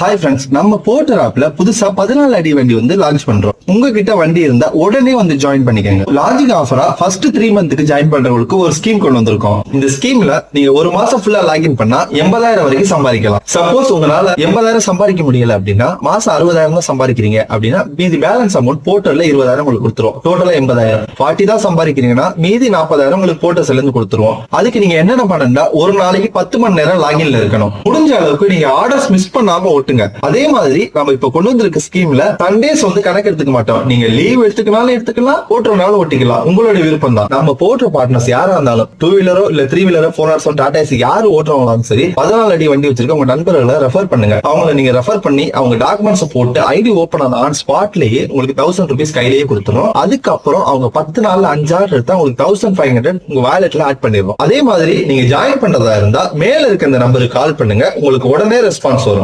Hi friends நம்ம Porter ஆப்ல புதுசா பதினாலு அடி வண்டி வந்து லான்ச் பண்றோம். உங்ககிட்ட வண்டி இருந்தா உடனே வந்து ஜாயின் பண்ணிக்கோங்க. லாஜிக் ஆஃபரா ஃபர்ஸ்ட் த்ரீ மந்த்துக்கு ஜாயின் பண்றவங்களுக்கு ஒரு ஸ்கீம் கொண்டு வந்திருக்கோம். இந்த ஸ்கீம்ல நீங்க ஒரு மாசம் ஃபுல்லா லாகின் பண்ணா எண்பதாயிரம் வரைக்கும் சம்பாதிக்கலாம். சப்போஸ் உங்களால எண்பதாயிரம் சம்பாதிக்க முடியல அப்படின்னா மாசம் அறுபதாயிரம் தான் சம்பாதிக்கிறீங்க அப்படின்னா மீதி பேலன்ஸ் அமௌண்ட் போர்ட்டர்ல இருபதாயிரம் உங்களுக்கு கொடுத்துரும். டோட்டலா எண்பதாயிரம். ஃபார்ட்டி தான் சம்பாதிக்கிறீங்கன்னா மீதி நாற்பதாயிரம் உங்களுக்கு போர்ட்டர்ஸ்ல இருந்து கொடுத்துருவோம். அதுக்கு நீங்க என்னென்ன பண்ணா ஒரு நாளைக்கு பத்து மணி நேரம் லாகின்ல இருக்கணும். முடிஞ்ச அளவுக்கு நீங்க ஆர்டர்ஸ் மிஸ் பண்ணாம ஓட்டுங்க அதே மாதிரி நம்ம இப்ப கொண்டு வந்திருக்க ஸ்கீம்ல சண்டேஸ் வந்து கணக்கு எடுத்துக்க மாட்டோம். நீங்க லீவ் எடுத்துக்கனாலும் எடுத்துக்கலாம் ஓட்டுறனாலும் ஓட்டிக்கலாம் உங்களுடைய விருப்பம் தான் நம்ம போட்டுற பார்ட்னர்ஸ் யாரா இருந்தாலும் டூ வீலரோ இல்ல த்ரீ வீலரோ ஃபோர் ஹவர்ஸ் டாடா ஏசி யாரு ஓட்டுறவங்களாலும் சரி பதினாலு அடி வண்டி வச்சிருக்க உங்க நண்பர்களை ரெஃபர் பண்ணுங்க. அவங்களை நீங்க ரெஃபர் பண்ணி அவங்க டாக்குமெண்ட்ஸ் போட்டு ஐடி ஓப்பன் ஆன ஆன் ஸ்பாட்லயே உங்களுக்கு தௌசண்ட் ருபீஸ் கையிலேயே கொடுத்துரும். அதுக்கப்புறம் அவங்க பத்து நாள்ல அஞ்சாறு எடுத்தா உங்களுக்கு தௌசண்ட் ஃபைவ் ஹண்ட்ரட் உங்க வேலெட்ல ஆட் பண்ணிடுவோம். அதே மாதிரி நீங்க ஜாயின் பண்றதா இருந்தா மேல இருக்க இந்த நம்பருக்கு கால் பண்ணுங்க. உங்களுக்கு உடனே ரெஸ்பான்ஸ் வரும்.